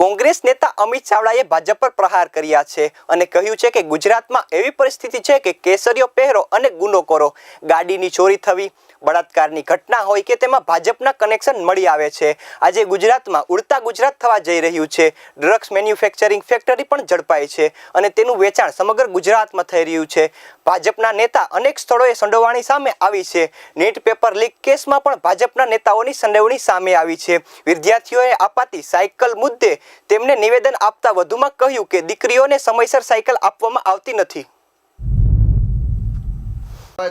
કોંગ્રેસ નેતા અમિત ચાવડાએ ભાજપ પર પ્રહાર કર્યા છે અને કહ્યું છે કે ગુજરાતમાં એવી પરિસ્થિતિ છે કે કેસરીઓ પહેરો અને ગુનો કરો. ગાડીની ચોરી થવી, બળાત્કારની ઘટના હોય કે તેમાં ભાજપના કનેક્શન મળી આવે છે. આજે ગુજરાતમાં ઉડતા ગુજરાત થવા જઈ રહ્યું છે. ડ્રગ્સ મેન્યુફેક્ચરિંગ ફેક્ટરી પણ ઝડપાઈ છે અને તેનું વેચાણ સમગ્ર ગુજરાતમાં થઈ રહ્યું છે. ભાજપના નેતા અનેક સ્થળોએ સંડોવાણી સામે આવી છે. નીટ પેપર લીક કેસમાં પણ ભાજપના નેતાઓની સંડોવણી સામે આવી છે. વિદ્યાર્થીઓએ અપાતી સાયકલ મુદ્દે તેમને નિવેદન આપતા વધુમાં કહ્યું કે દીકરીઓને સમયસર સાયકલ આપવામાં આવતી નથી.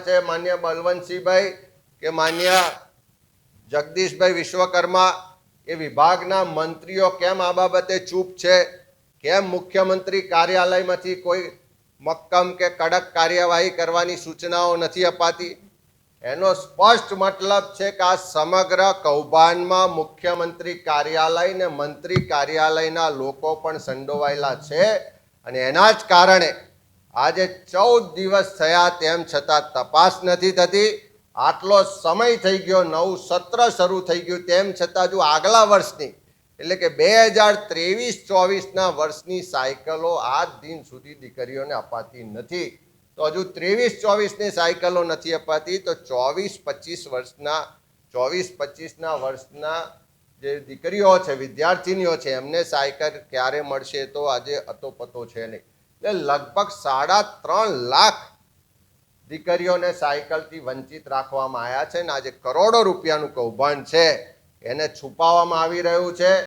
છે માન્ય બલવંતસિંહભાઈ કે માન્ય જગદીશભાઈ વિશ્વકર્મા એ વિભાગના મંત્રીઓ કેમ આ બાબતે ચૂપ છે? કેમ મુખ્યમંત્રી કાર્યાલયમાંથી કોઈ મક્કમ કે કડક કાર્યવાહી કરવાની સૂચનાઓ નથી અપાતી? એનો સ્પષ્ટ મતલબ છે કે આ સમગ્ર કૌભાંડમાં મુખ્યમંત્રી કાર્યાલય ને મંત્રી કાર્યાલયના લોકો પણ સંડોવાયેલા છે. અને એના જ કારણે આજે ચૌદ દિવસ થયા તેમ છતાં તપાસ નથી થતી. આટલો સમય થઈ ગયો, નવું સત્ર શરૂ થઈ ગયું તેમ છતાં જો આગલા વર્ષની, એટલે કે બે હજાર ત્રેવીસ ચોવીસના વર્ષની સાયકલો આજ દિન સુધી દીકરીઓને અપાતી નથી. તો હજુ ત્રેવીસ, ચોવીસની સાયકલો નથી અપાતી, તો ચોવીસ, પચીસ વર્ષના, ચોવીસ, પચીસના વર્ષના જે દીકરીઓ છે, વિદ્યાર્થીનીઓ છે, એમને સાયકલ ક્યારે મળશે તો આજે અતોપતો છે નહીં. એટલે લગભગ સાડા ત્રણ લાખ દીકરીઓને સાયકલથી વંચિત રાખવામાં આવ્યા છે ને આજે કરોડો રૂપિયાનું કૌભાંડ છે, એને છુપાવવામાં આવી રહ્યું છે.